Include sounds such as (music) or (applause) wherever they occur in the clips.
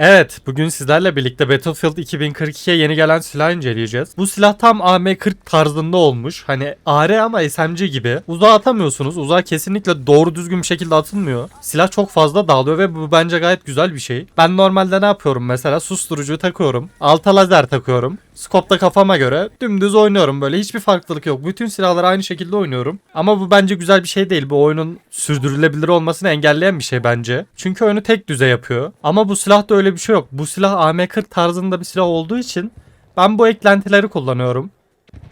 Evet, bugün sizlerle birlikte Battlefield 2042'ye yeni gelen silah inceleyeceğiz. Bu silah tam AM40 tarzında olmuş. Hani AR ama SMG gibi. Uzağa atamıyorsunuz. Uzağa kesinlikle doğru düzgün bir şekilde atılmıyor. Silah çok fazla dağılıyor ve bu bence gayet güzel bir şey. Ben normalde ne yapıyorum mesela? Susturucuyu takıyorum. Alta lazer takıyorum. Skopta kafama göre dümdüz oynuyorum böyle hiçbir farklılık yok. Bütün silahları aynı şekilde oynuyorum. Ama bu bence güzel bir şey değil. Bu oyunun sürdürülebilir olmasını engelleyen bir şey bence. Çünkü oyunu tek düze yapıyor. Ama bu silahta öyle bir şey yok. Bu silah AM40 tarzında bir silah olduğu için ben bu eklentileri kullanıyorum.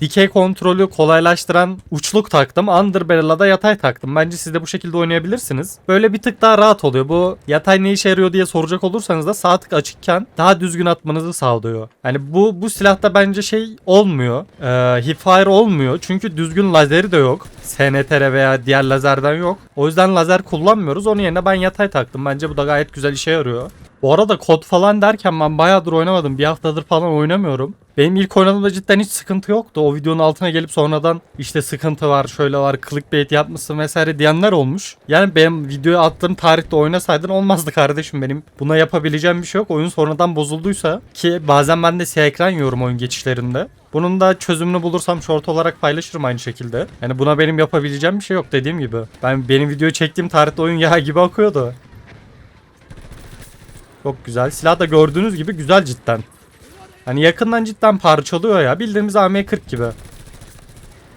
Dikey kontrolü kolaylaştıran uçluk taktım. Underbarrel'a da yatay taktım. Bence siz de bu şekilde oynayabilirsiniz. Böyle bir tık daha rahat oluyor. Bu yatay ne işe yarıyor diye soracak olursanız da sağ tık açıkken daha düzgün atmanızı sağlıyor. Yani bu bu silahta bence şey olmuyor. Ee, hipfire olmuyor. Çünkü düzgün lazeri de yok. SNTR veya diğer lazerden yok. O yüzden lazer kullanmıyoruz. Onun yerine ben yatay taktım. Bence bu da gayet güzel işe yarıyor. Bu arada kod falan derken ben bayağıdır oynamadım. Bir haftadır falan oynamıyorum. Benim ilk oynadığımda cidden hiç sıkıntı yoktu. O videonun altına gelip sonradan işte sıkıntı var, şöyle var, clickbait yapmışsın vesaire diyenler olmuş. Yani benim videoyu attığım tarihte oynasaydın olmazdı kardeşim benim. Buna yapabileceğim bir şey yok. Oyun sonradan bozulduysa ki bazen ben de siyah ekran yiyorum oyun geçişlerinde. Bunun da çözümünü bulursam short olarak paylaşırım aynı şekilde. Yani buna benim yapabileceğim bir şey yok dediğim gibi. Ben benim videoyu çektiğim tarihte oyun yağ gibi akıyordu. Çok güzel. Silah da gördüğünüz gibi güzel cidden. Hani yakından cidden parçalıyor ya. Bildiğimiz AM40 gibi.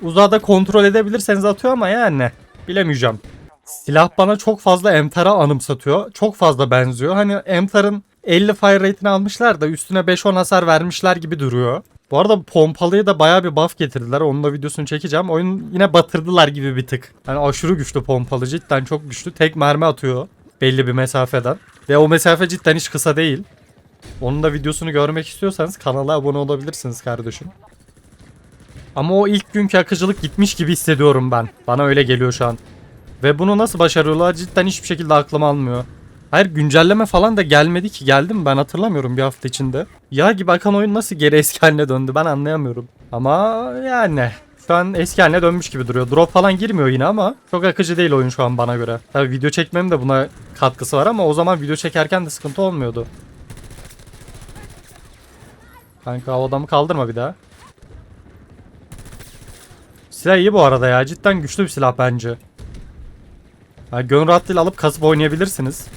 Uzağda kontrol edebilirseniz atıyor ama yani. Bilemeyeceğim. Silah bana çok fazla Emtar'a anımsatıyor. Çok fazla benziyor. Hani Emtar'ın 50 fire rate'ini almışlar da üstüne 5-10 hasar vermişler gibi duruyor. Bu arada pompalıya da bayağı bir buff getirdiler. Onun da videosunu çekeceğim. Oyun yine batırdılar gibi bir tık. Hani aşırı güçlü pompalı. Cidden çok güçlü. Tek mermi atıyor. Belli bir mesafeden. Ve o mesafe cidden hiç kısa değil. Onun da videosunu görmek istiyorsanız kanala abone olabilirsiniz kardeşim. Ama o ilk günkü akıcılık gitmiş gibi hissediyorum ben. Bana öyle geliyor şu an. Ve bunu nasıl başarıyorlar cidden hiçbir şekilde aklıma almıyor. Hayır güncelleme falan da gelmedi ki. Geldi mi ben hatırlamıyorum bir hafta içinde. Ya gibi akan oyun nasıl geri eski haline döndü ben anlayamıyorum. Ama yani şu an eski haline dönmüş gibi duruyor. Drop falan girmiyor yine ama çok akıcı değil oyun şu an bana göre. Tabi video çekmem de buna katkısı var ama o zaman video çekerken de sıkıntı olmuyordu. Kanka o adamı kaldırma bir daha. Silah iyi bu arada ya. Cidden güçlü bir silah bence. Yani gönül rahatlığıyla alıp kasıp oynayabilirsiniz.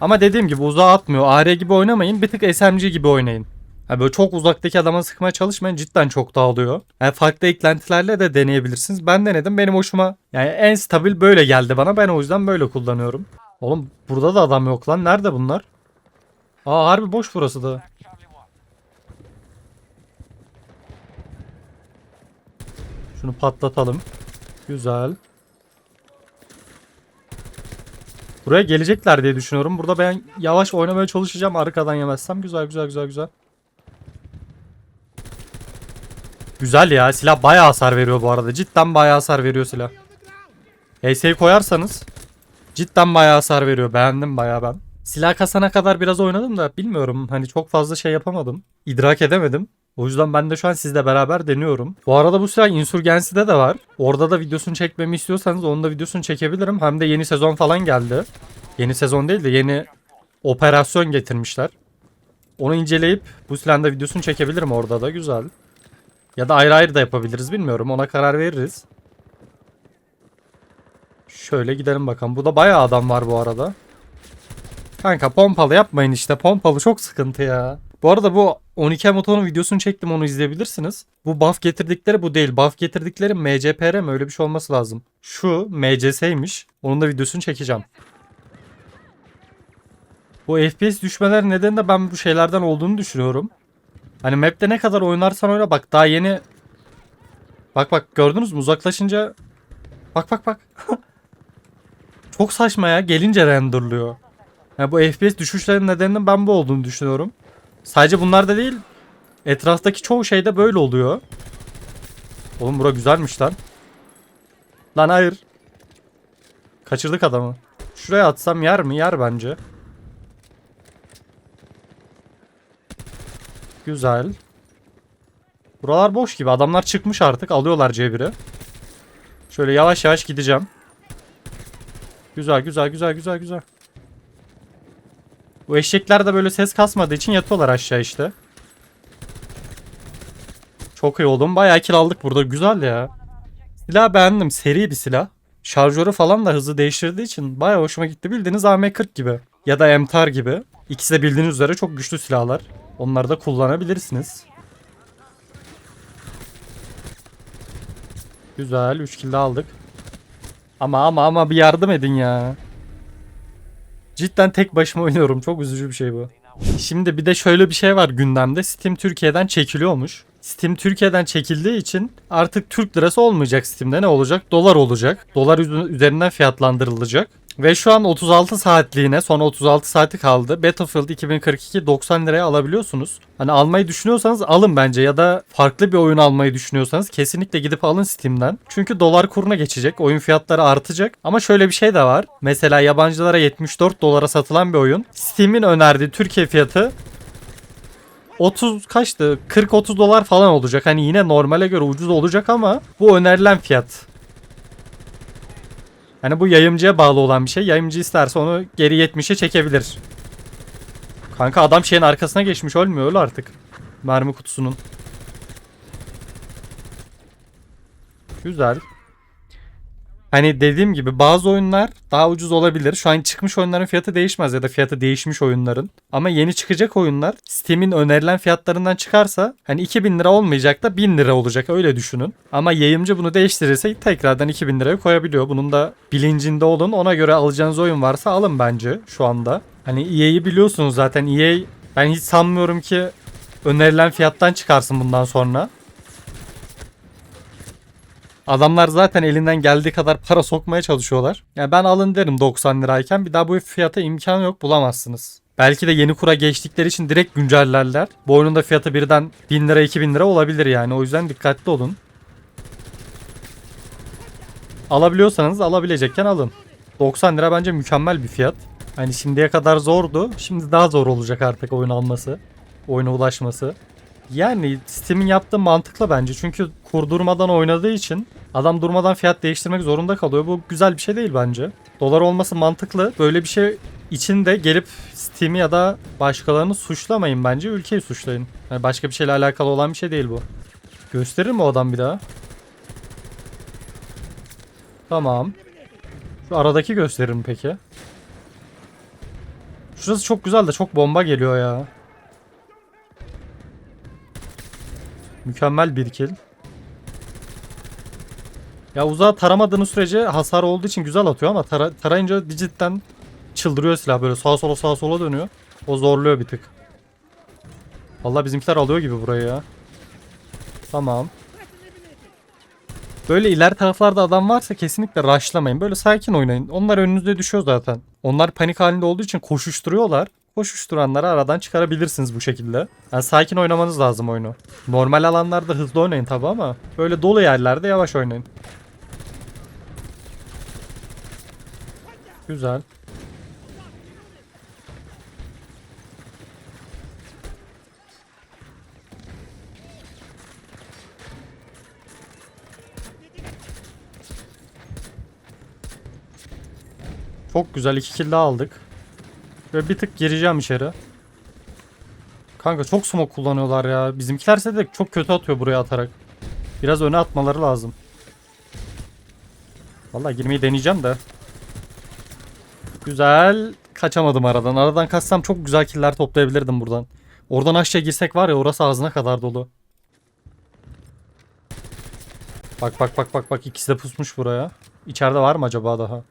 Ama dediğim gibi uzağa atmıyor. AR gibi oynamayın. Bir tık SMG gibi oynayın. Yani böyle çok uzaktaki adama sıkmaya çalışmayın. Cidden çok dağılıyor. Yani farklı eklentilerle de deneyebilirsiniz. Ben denedim. Benim hoşuma yani en stabil böyle geldi bana. Ben o yüzden böyle kullanıyorum. Oğlum burada da adam yok lan. Nerede bunlar? Aa harbi boş burası da. Şunu patlatalım. Güzel. Buraya gelecekler diye düşünüyorum. Burada ben yavaş oynamaya çalışacağım arkadan yemezsem. Güzel güzel güzel güzel. Güzel ya. Silah bayağı hasar veriyor bu arada. Cidden bayağı hasar veriyor silah. HS'yi koyarsanız cidden bayağı hasar veriyor. Beğendim bayağı ben. Silah kasana kadar biraz oynadım da bilmiyorum. Hani çok fazla şey yapamadım. İdrak edemedim. O yüzden ben de şu an sizle beraber deniyorum. Bu arada bu silah Insurgency'de de var. Orada da videosunu çekmemi istiyorsanız onun da videosunu çekebilirim. Hem de yeni sezon falan geldi. Yeni sezon değil de yeni operasyon getirmişler. Onu inceleyip bu silahın da videosunu çekebilirim orada da güzel. Ya da ayrı ayrı da yapabiliriz bilmiyorum. Ona karar veririz. Şöyle gidelim bakalım. Bu da bayağı adam var bu arada. Kanka pompalı yapmayın işte. Pompalı çok sıkıntı ya. Bu arada bu 12 motorun videosunu çektim onu izleyebilirsiniz. Bu buff getirdikleri bu değil. Buff getirdikleri MCPR mi öyle bir şey olması lazım. Şu MCS'ymiş. Onun da videosunu çekeceğim. Bu FPS düşmeler nedeni de ben bu şeylerden olduğunu düşünüyorum. Hani map'te ne kadar oynarsan oyna bak daha yeni Bak bak gördünüz mü? Uzaklaşınca Bak bak bak. (laughs) Çok saçma ya gelince renderlıyor. Yani bu FPS düşüşlerinin nedeninin ben bu olduğunu düşünüyorum. Sadece bunlar da değil Etraftaki çoğu şeyde böyle oluyor. Oğlum bura güzelmiş lan. Lan hayır. Kaçırdık adamı. Şuraya atsam yer mi? Yer bence Güzel. Buralar boş gibi. Adamlar çıkmış artık. Alıyorlar C1'i. Şöyle yavaş yavaş gideceğim. Güzel güzel güzel güzel güzel. Bu eşekler de böyle ses kasmadığı için yatıyorlar aşağı işte. Çok iyi oldum. Bayağı kill aldık burada. Güzel ya. Silah beğendim. Seri bir silah. Şarjörü falan da hızlı değiştirdiği için bayağı hoşuma gitti. Bildiğiniz AM40 gibi. Ya da MTAR gibi. İkisi de bildiğiniz üzere çok güçlü silahlar. Onları da kullanabilirsiniz. Güzel. 3 kill aldık. Ama ama ama bir yardım edin ya. Cidden tek başıma oynuyorum. Çok üzücü bir şey bu. Şimdi bir de şöyle bir şey var gündemde. Steam Türkiye'den çekiliyormuş. Steam Türkiye'den çekildiği için artık Türk lirası olmayacak Steam'de ne olacak? Dolar olacak. Dolar üz- üzerinden fiyatlandırılacak. Ve şu an 36 saatliğine son 36 saati kaldı. Battlefield 2042 90 liraya alabiliyorsunuz. Hani almayı düşünüyorsanız alın bence ya da farklı bir oyun almayı düşünüyorsanız kesinlikle gidip alın Steam'den. Çünkü dolar kuruna geçecek. Oyun fiyatları artacak. Ama şöyle bir şey de var. Mesela yabancılara 74 dolara satılan bir oyun. Steam'in önerdiği Türkiye fiyatı 30 kaçtı? 40-30 dolar falan olacak. Hani yine normale göre ucuz olacak ama bu önerilen fiyat. Hani bu yayımcıya bağlı olan bir şey. Yayımcı isterse onu geri 70'e çekebilir. Kanka adam şeyin arkasına geçmiş ölmüyor öyle artık. Mermi kutusunun. Güzel. Hani dediğim gibi bazı oyunlar daha ucuz olabilir. Şu an çıkmış oyunların fiyatı değişmez ya da fiyatı değişmiş oyunların. Ama yeni çıkacak oyunlar Steam'in önerilen fiyatlarından çıkarsa hani 2000 lira olmayacak da 1000 lira olacak öyle düşünün. Ama yayımcı bunu değiştirirse tekrardan 2000 liraya koyabiliyor. Bunun da bilincinde olun. Ona göre alacağınız oyun varsa alın bence şu anda. Hani EA'yi biliyorsunuz zaten. EA ben hiç sanmıyorum ki önerilen fiyattan çıkarsın bundan sonra. Adamlar zaten elinden geldiği kadar para sokmaya çalışıyorlar. Yani ben alın derim 90 lirayken bir daha bu fiyata imkan yok bulamazsınız. Belki de yeni kura geçtikleri için direkt güncellerler. Bu oyunun da fiyatı birden 1000 lira 2000 lira olabilir yani. O yüzden dikkatli olun. Alabiliyorsanız alabilecekken alın. 90 lira bence mükemmel bir fiyat. Hani şimdiye kadar zordu. Şimdi daha zor olacak artık oyun alması. Oyuna ulaşması. Yani Steam'in yaptığı mantıklı bence. Çünkü kurdurmadan oynadığı için adam durmadan fiyat değiştirmek zorunda kalıyor. Bu güzel bir şey değil bence. Dolar olması mantıklı. Böyle bir şey için de gelip Steam'i ya da başkalarını suçlamayın bence. Ülkeyi suçlayın. Yani başka bir şeyle alakalı olan bir şey değil bu. Gösterir mi o adam bir daha? Tamam. Şu aradaki gösterir mi peki? Şurası çok güzel de çok bomba geliyor ya. Mükemmel bir kill. Ya uzağa taramadığınız sürece hasar olduğu için güzel atıyor ama tara tarayınca cidden çıldırıyor silah böyle sağa sola sağa sola dönüyor. O zorluyor bir tık. Vallahi bizimkiler alıyor gibi burayı ya. Tamam. Böyle iler taraflarda adam varsa kesinlikle rushlamayın. Böyle sakin oynayın. Onlar önünüzde düşüyor zaten. Onlar panik halinde olduğu için koşuşturuyorlar. Koşuşturanları aradan çıkarabilirsiniz bu şekilde. Yani sakin oynamanız lazım oyunu. Normal alanlarda hızlı oynayın tabi ama böyle dolu yerlerde yavaş oynayın. Güzel. Çok güzel iki kill daha aldık. Ve bir tık gireceğim içeri. Kanka çok smoke kullanıyorlar ya. Bizimkilerse de çok kötü atıyor buraya atarak. Biraz öne atmaları lazım. Vallahi girmeyi deneyeceğim de. Güzel. Kaçamadım aradan. Aradan kaçsam çok güzel killer toplayabilirdim buradan. Oradan aşağı girsek var ya orası ağzına kadar dolu. Bak bak bak bak bak ikisi de pusmuş buraya. İçeride var mı acaba daha?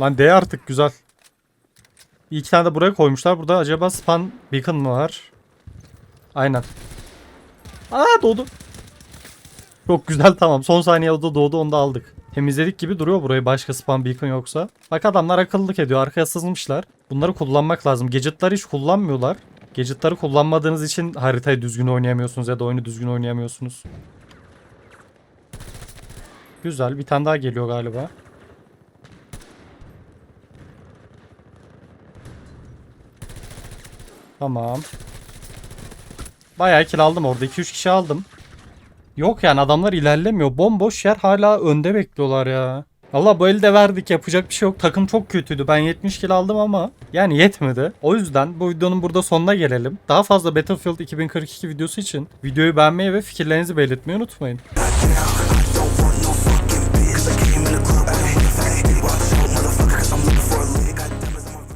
Lan D artık güzel. İki tane de buraya koymuşlar. Burada acaba spawn beacon mı var? Aynen. Aa doğdu. Çok güzel tamam. Son saniyede doğdu onu da aldık. Temizledik gibi duruyor burayı başka spawn beacon yoksa. Bak adamlar akıllılık ediyor. Arkaya sızmışlar. Bunları kullanmak lazım. Gadget'ları hiç kullanmıyorlar. Gadget'ları kullanmadığınız için haritayı düzgün oynayamıyorsunuz ya da oyunu düzgün oynayamıyorsunuz. Güzel. Bir tane daha geliyor galiba. Tamam. Bayağı kill aldım orada. 2-3 kişi aldım. Yok yani adamlar ilerlemiyor. Bomboş yer hala önde bekliyorlar ya. Allah bu elde verdik yapacak bir şey yok. Takım çok kötüydü. Ben 70 kill aldım ama yani yetmedi. O yüzden bu videonun burada sonuna gelelim. Daha fazla Battlefield 2042 videosu için videoyu beğenmeyi ve fikirlerinizi belirtmeyi unutmayın.